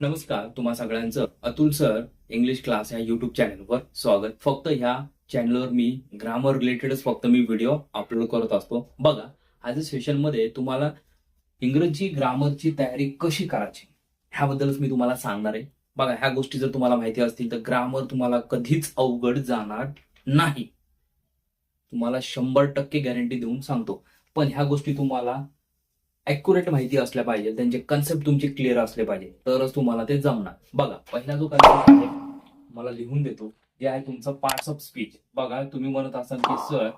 नमस्कार तुम्हा सगळ्यांचं अतुल सर इंग्लिश क्लास या युट्यूब चॅनलवर स्वागत. फक्त ह्या चॅनलवर मी ग्रामर रिलेटेडच फक्त मी व्हिडिओ अपलोड करत असतो. बघा आजच्या सेशनमध्ये तुम्हाला इंग्रजी ग्रामरची तयारी कशी करायची ह्याबद्दलच मी तुम्हाला सांगणार आहे. बघा ह्या गोष्टी जर तुम्हाला माहिती असतील तर ग्रामर तुम्हाला कधीच अवघड जाणार नाही. तुम्हाला शंभर टक्के गॅरंटी देऊन सांगतो. पण ह्या गोष्टी तुम्हाला ॲक्युरेट माहिती असल्या पाहिजे. त्यांचे कन्सेप्ट तुमचे क्लिअर असले पाहिजे. तरच तुम्हाला ते जमणार. बघा पहिला जो कन्सेप्ट आहे मला लिहून देतो. जे आहे तुमचं पार्ट्स ऑफ स्पीच बघा तुम्ही म्हणत असाल की सर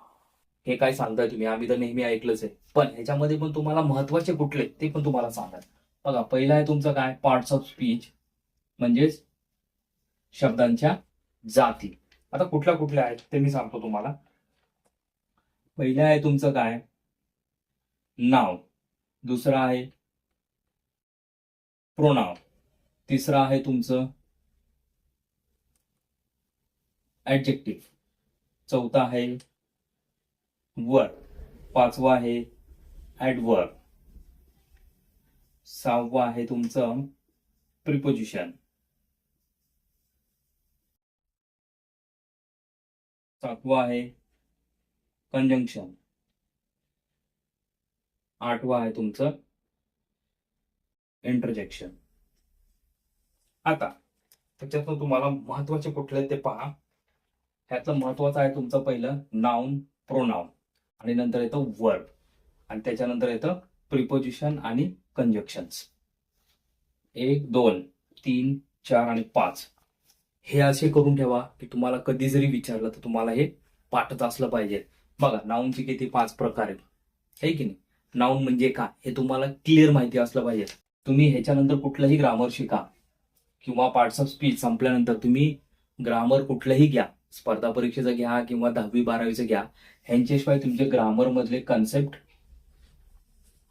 हे काय सांगताय तुम्ही? आम्ही तर नेहमी ऐकलंच आहे. पण ह्याच्यामध्ये पण तुम्हाला महत्त्वाचे कुठले ते पण तुम्हाला सांगतात. बघा पहिला आहे तुमचं काय? पार्ट्स ऑफ स्पीच म्हणजेच शब्दांच्या जाती. आता कुठल्या कुठल्या आहेत ते मी सांगतो तुम्हाला. पहिलं आहे तुमचं काय? नाव दुसरं आहे प्रोनाव तिसरा आहे तुमचं ऍडजेक्टिव्ह चौथा आहे वर पाचवा आहे ऍडवर सहावा आहे तुमचं प्रिपोजिशन सातवा आहे कंजंक्शन आठवा आहे तुमचं. इंटरजेक्शन आता त्याच्यातून तुम्हाला महत्त्वाचे कुठले ते पहा. ह्यातलं महत्वाचं आहे तुमचं पहिलं नाऊन प्रोनाऊन आणि नंतर येतं वर्ब आणि त्याच्यानंतर येतं प्रिपोजिशन आणि कंजक्शन्स एक दोन तीन चार आणि पाच. हे असे करून ठेवा की तुम्हाला कधी जरी विचारलं तर तुम्हाला हे पाठच असलं पाहिजे. बघा नाऊनचे किती पाच प्रकार आहेत. है की नाही? नाऊन म्हणजे काय हे तुम्हाला क्लिअर माहिती असलं पाहिजे. तुम्ही ह्याच्यानंतर कुठलंही ग्रामर शिका किंवा पार्ट्स ऑफ स्पीच संपल्यानंतर तुम्ही ग्रामर कुठलंही घ्या. स्पर्धा परीक्षेचं घ्या किंवा दहावी बारावीचं घ्या. ह्यांच्याशिवाय तुमचे ग्रामर मधले कन्सेप्ट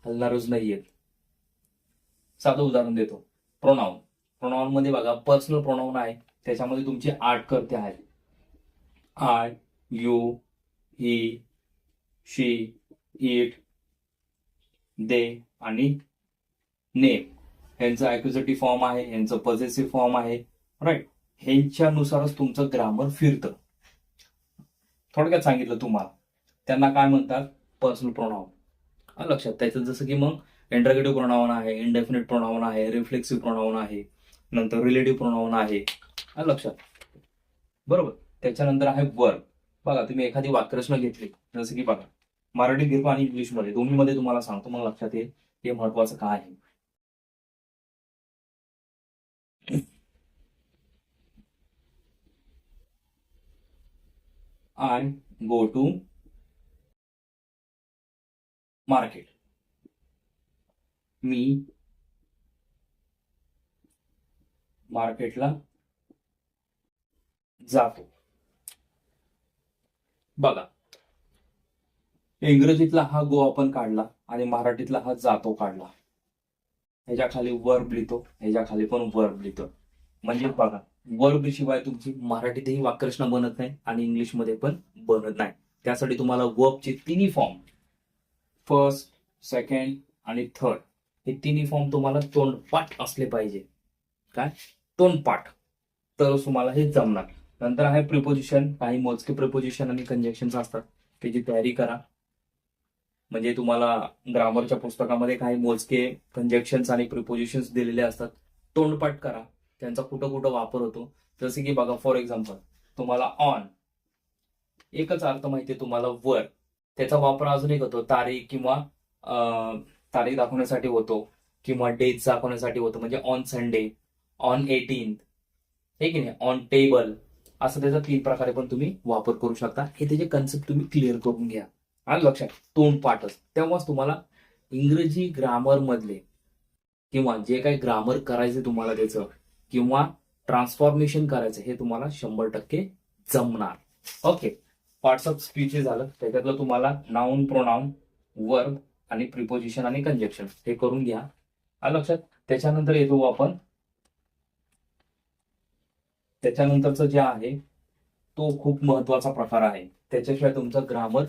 हलणारच नाहीयेत. साधं उदाहरण देतो. प्रोनाऊन प्रोनाऊन मध्ये बघा पर्सनल प्रोनाऊन आहे. त्याच्यामध्ये तुमचे आठ कर्ते आहेत I you he she it they आणि नेम यांचा ॲक्युझेटिव्ह फॉर्म आहे यांचं पॉझिटिव्ह फॉर्म आहे राईट ह्यांच्यानुसारच तुमचं ग्रामर फिरतं. थोडक्यात सांगितलं तुम्हाला. त्यांना काय म्हणतात? पर्सनल प्रोनाऊन लक्षात त्याचं जसं की मग इंटरगेटिव्ह प्रोनाऊन आहे इंडेफिनेट प्रोनाऊन आहे रिफ्लेक्सिव्ह प्रोनाऊन आहे नंतर रिलेटिव्ह प्रोनाऊन आहे. लक्षात. बरोबर. त्याच्यानंतर आहे वर्ग बघा तुम्ही एखादी वाक्यरचना घेतली. जसं की बघा. मराठी दीर्घ आणि इंग्लिशमध्ये. दोन्हीमध्ये तुम्हाला सांगतो मला लक्षात येईल हे महत्वाचं काय आहे. आय गो टू मार्केट मी मार्केटला जातो. बघा इंग्रजीतला हा गो आपण काढला आणि मराठीतला हा जातो काढला. ह्याच्या खाली वर्ब लिहितो ह्याच्या खाली पण वर्ब लिहितो. म्हणजे बघा वर्ब शिवाय तुमची मराठीतही वाक्यरचना बनत नाही आणि इंग्लिशमध्ये पण बनत नाही. त्यासाठी तुम्हाला वर्बचे तिन्ही फॉर्म फर्स्ट सेकंड आणि थर्ड हे तिन्ही फॉर्म तुम्हाला तोंडपाठ असले पाहिजे. काय? तोंडपाठ. तर तुम्हाला हे जमणार. नंतर आहे प्रिपोजिशन काही मोजके प्रिपोजिशन आणि कंजेक्शन असतात. त्याची तयारी करा. म्हणजे तुम्हाला ग्रामरच्या पुस्तकामध्ये काही मोजके कंजेक्शन्स आणि प्रिपोजिशन्स दिलेले असतात तोंडपाठ करा. त्यांचा कुठं कुठं वापर होतो. जसे की बघा फॉर एक्झाम्पल तुम्हाला ऑन एकच अर्थ माहिती आहे तुम्हाला वर त्याचा वापर अजून एक होतो. तारीख किंवा तारीख दाखवण्यासाठी होतो किंवा डेज दाखवण्यासाठी होतो. म्हणजे ऑन संडे ऑन एटीन हे की नाही? ऑन टेबल असं त्याचा तीन प्रकारे पण तुम्ही वापर करू शकता. हे त्याचे कन्सेप्ट तुम्ही क्लिअर करून घ्या. आणि लक्षात तोंडपाठच तेव्हाच तुम्हाला इंग्रजी ग्रामर मधले किंवा जे काही ग्रामर करायचं तुम्हाला त्याचं किंवा ट्रान्सफॉर्मेशन करायचं हे तुम्हाला शंभर टक्के जमणार. ओके पार्ट्स ऑफ स्पीच झालं. त्याच्यातलं तुम्हाला नाऊन प्रोनाऊन वर्ब आणि प्रिपोजिशन आणि कंजेक्शन हे करून घ्या. आलं लक्षात. त्याच्यानंतर येतो आपण. त्याच्यानंतरचं जे आहे तो खूप महत्त्वाचा प्रकार आहे. त्याच्याशिवाय तुमचं ग्रामर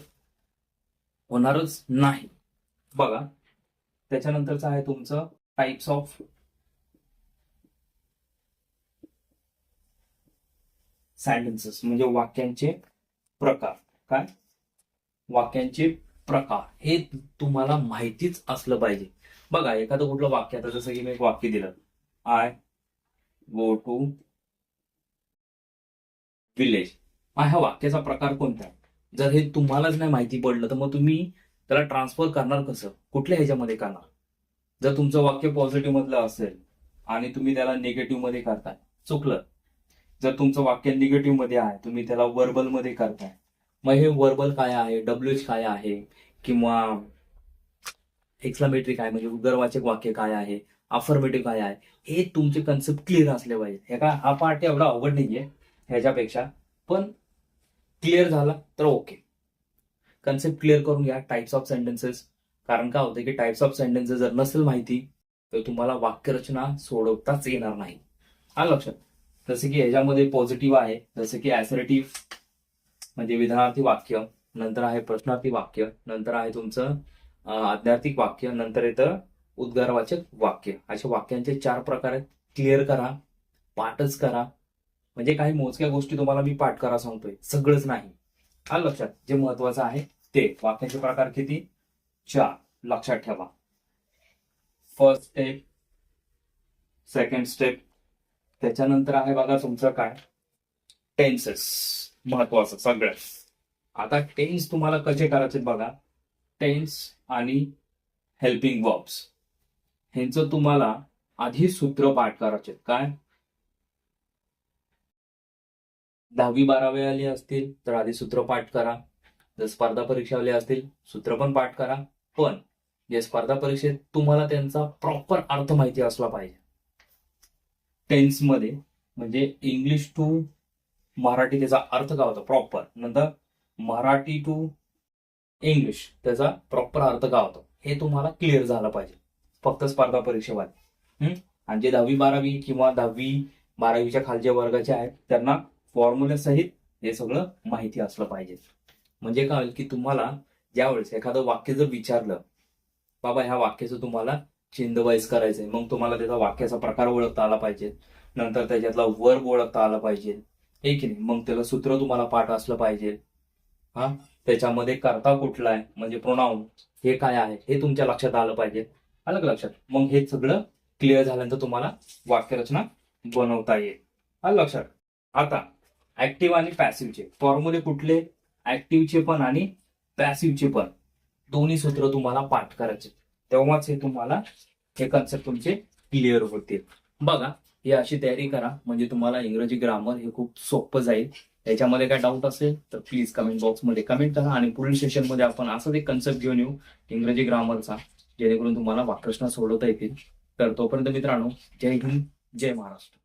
होणारच नाही. बघा त्याच्यानंतरच आहे तुमचं टाइप्स ऑफ सेंटेन्सेस म्हणजे वाक्यांचे प्रकार. काय? वाक्यांचे प्रकार. हे तुम्हाला माहितीच असलं पाहिजे. बघा एखादं कुठलं वाक्य आता जसं की मी एक वाक्य दिलं. आय गो टू विलेज हा ह्या वाक्याचा प्रकार कोणता? जर हे तुम्हालाच नाही माहिती पडलं तर मग तुम्ही त्याला ट्रान्सफर करणार कसं? कुठल्या ह्याच्यामध्ये करणार? जर तुमचं वाक्य पॉझिटिव्ह मधलं असेल आणि तुम्ही त्याला निगेटिव्हमध्ये करताय चुकलं. जर तुमचं वाक्य निगेटिव्हमध्ये आहे तुम्ही त्याला वर्बलमध्ये करताय. मग हे वर्बल काय आहे? डब्ल्यू एच काय आहे? किंवा एक्सलामेट्रिक काय म्हणजे उदरवाचक वाक्य काय आहे? अफर्मेटिव्ह काय आहे? हे तुमचे कन्सेप्ट क्लिअर असले पाहिजे हे काय हा पार्ट एवढा अवघड नाहीये ह्याच्यापेक्षा. पण क्लिअर झाला तर ओके. कन्सेप्ट क्लिअर करून घ्या टाइप्स ऑफ सेंटेन्सेस कारण काय होतं की टाइप्स ऑफ सेंटेन्सेस जर नसेल माहिती तर तुम्हाला वाक्यरचना सोडवताच येणार नाही. हा लक्षात? जसं की ह्याच्यामध्ये पॉझिटिव्ह आहे जसं की ॲसरेटिव्ह म्हणजे विधानार्थी वाक्य नंतर आहे प्रश्नार्थी वाक्य नंतर आहे तुमचं आध्यात्मिक वाक्य नंतर येतं उद्गारवाचक वाक्य. अशा वाक्यांचे चार प्रकार आहेत. क्लिअर करा पाठच करा म्हणजे काही मोजक्या गोष्टी तुम्हाला मी पाठ करा सांगतोय. सगळंच नाही. आलं लक्षात? जे महत्वाचं आहे ते. वाक्याचे प्रकार किती? चार. लक्षात ठेवा. फर्स्ट स्टेप सेकंड स्टेप त्याच्यानंतर आहे बघा तुमचं काय? टेन्सेस महत्वाचं सगळं आता टेन्स तुम्हाला कसे करायचे बघा? टेन्स आणि हेल्पिंग वर्ब्स ह्यांचं तुम्हाला आधी सूत्र पाठ करायचे काय? दहावी बारावी आली असतील तर आधी सूत्र पाठ करा. जर स्पर्धा परीक्षा आली असतील सूत्र पण पाठ करा. पण जे स्पर्धा परीक्षेत तुम्हाला त्यांचा प्रॉपर अर्थ माहिती असला पाहिजे. टेन्समध्ये म्हणजे इंग्लिश टू मराठी त्याचा अर्थ काय होतो? प्रॉपर नंतर मराठी टू इंग्लिश त्याचा प्रॉपर अर्थ काय होतो? हे तुम्हाला क्लिअर झालं पाहिजे. फक्त स्पर्धा परीक्षेमध्ये. हम्म? आणि जे दहावी बारावी किंवा दहावी बारावीच्या खालच्या वर्गाचे आहेत त्यांना फॉर्म्युला सहित हे सगळं माहिती असलं पाहिजे. म्हणजे काय होईल की तुम्हाला ज्यावेळेस एखादं वाक्य जर विचारलं बाबा ह्या वाक्याचं तुम्हाला चिंदवाईज करायचंय. मग तुम्हाला त्याचा वाक्याचा प्रकार ओळखता आला पाहिजे. नंतर त्याच्यातला वर्ब ओळखता आला पाहिजे. हे की नाही? मग त्याला सूत्र तुम्हाला पाठ असलं पाहिजे. हा? त्याच्यामध्ये करता कुठला आहे? म्हणजे प्रोनाऊन हे काय आहे? हे तुमच्या लक्षात आलं पाहिजे. आलं का लक्षात? मग हे सगळं क्लिअर झाल्यानंतर तुम्हाला वाक्यरचना बनवता येईल. आलं लक्षात? आता ऍक्टिव्ह आणि पॅसिव्हचे फॉर्म्युले कुठले? ऍक्टिव्हचे पण आणि पॅसिव्हचे पण. दोन्ही सूत्र तुम्हाला पाठ करायचे. तेव्हाच हे तुम्हाला हे कन्सेप्ट तुमचे क्लिअर होतील. बघा ही अशी तयारी करा. म्हणजे तुम्हाला इंग्रजी ग्रामर हे खूप सोपं जाईल. याच्यामध्ये काय डाऊट असेल तर प्लीज कमेंट बॉक्समध्ये कमेंट करा. आणि पुढील सेशनमध्ये आपण असंच एक कन्सेप्ट घेऊन येऊ इंग्रजी ग्रामरचा जेणेकरून तुम्हाला वाकृष्ण सोडवता येतील. तर तोपर्यंत मित्रांनो जय हिंद जय महाराष्ट्र.